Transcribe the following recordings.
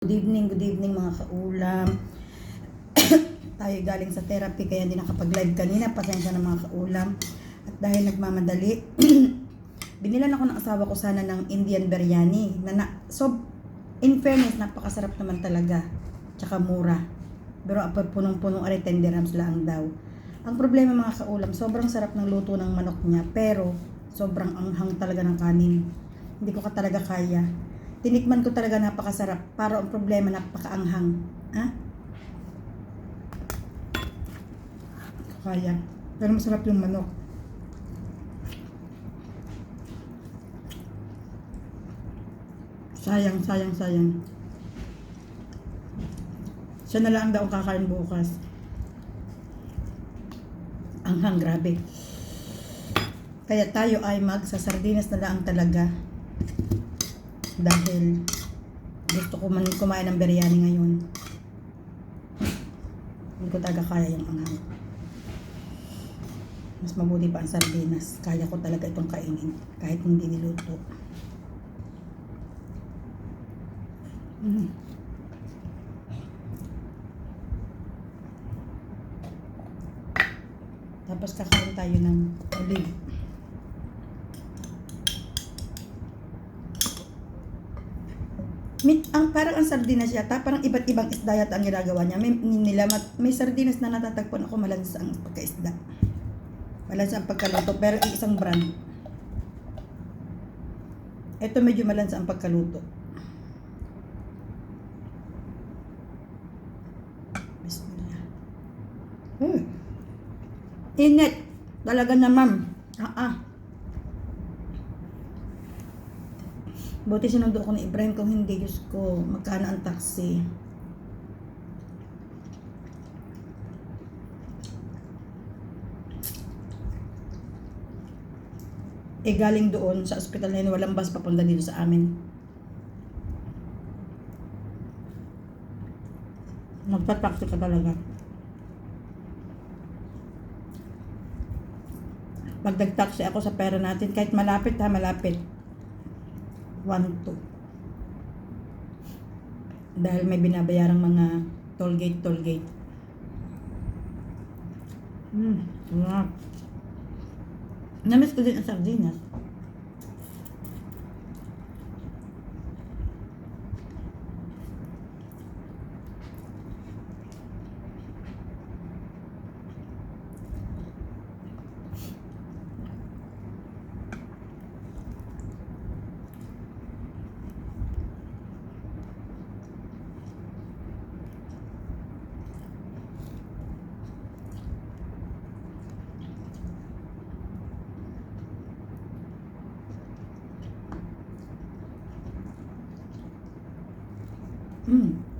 Good evening, good evening mga kaulam. Tayo galing sa therapy kaya hindi nakapag-live kanina. Pasensya na mga kaulam. At dahil nagmamadali, binilan ako ng asawa ko sana ng Indian biryani. Na, na so, in fairness, napakasarap naman talaga. Tsaka mura. Pero apar punong-punong ari 10 dirhams lang daw. Ang problema mga kaulam, sobrang sarap ng luto ng manok niya. Pero, sobrang anghang talaga ng kanin. Hindi ko ka talaga kaya. Tinikman ko talaga napakasarap. Para ang problema napakaanghang. Ha? Kaya. Pero masarap yung manok. Sayang, sayang, sayang. Siya na lang daw ang kakain bukas. Anghang, grabe. Kaya tayo ay magsa sardinas na lang talaga dahil gusto ko man kumain ng biryani ngayon. Hindi ko talaga kaya yung anghang. Mas mabuti pa ang sardinas. Kaya ko talaga itong kainin kahit hindi niluto. Mm. Tapos kakain tayo ng olive. May, ang parang ang sardinas yata, parang iba't ibang isda yata ang ginagawa niya. May nilamat, may sardinas na natatagpuan ako malansa ang pagkaisda. Malansa ang pagkaluto, pero isang brand. Ito medyo malansa ang pagkaluto. Bismillah. Hmm. Init. Talaga naman. Ah ah. Buti sinundo ko ni Ibrahim kung hindi, Diyos ko, magkano ang taxi. Eh galing doon sa ospital na yun, walang bus papunta dito sa amin. Magpa-taxi ka talaga. Pag nag-taxi ako sa pera natin, kahit malapit ha, malapit. 1 to. Dahil may binabayarang mga toll gate, toll gate. Hmm, sarap. Namiss ko din ang sardinas. Mm.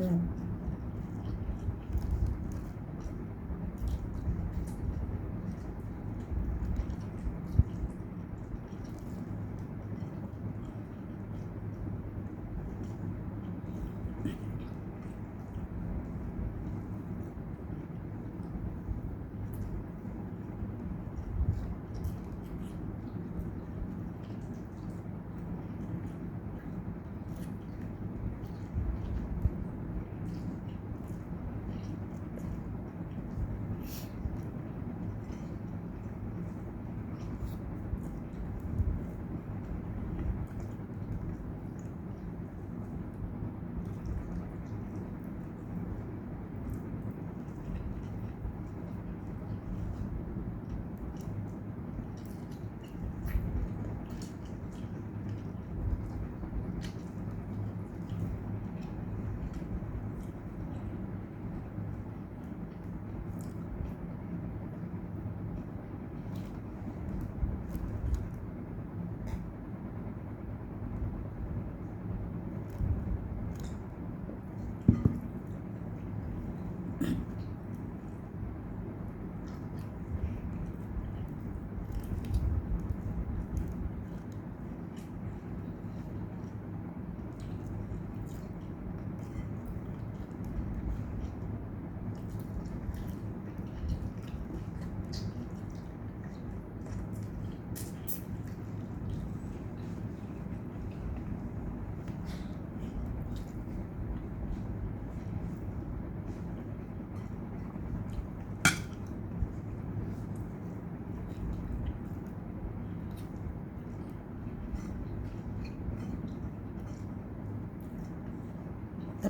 嗯。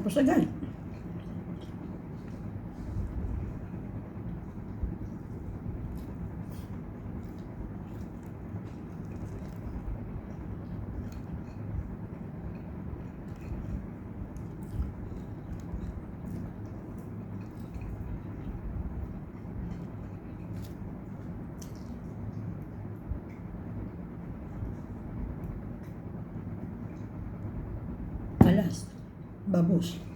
para chegar aí. Vamos.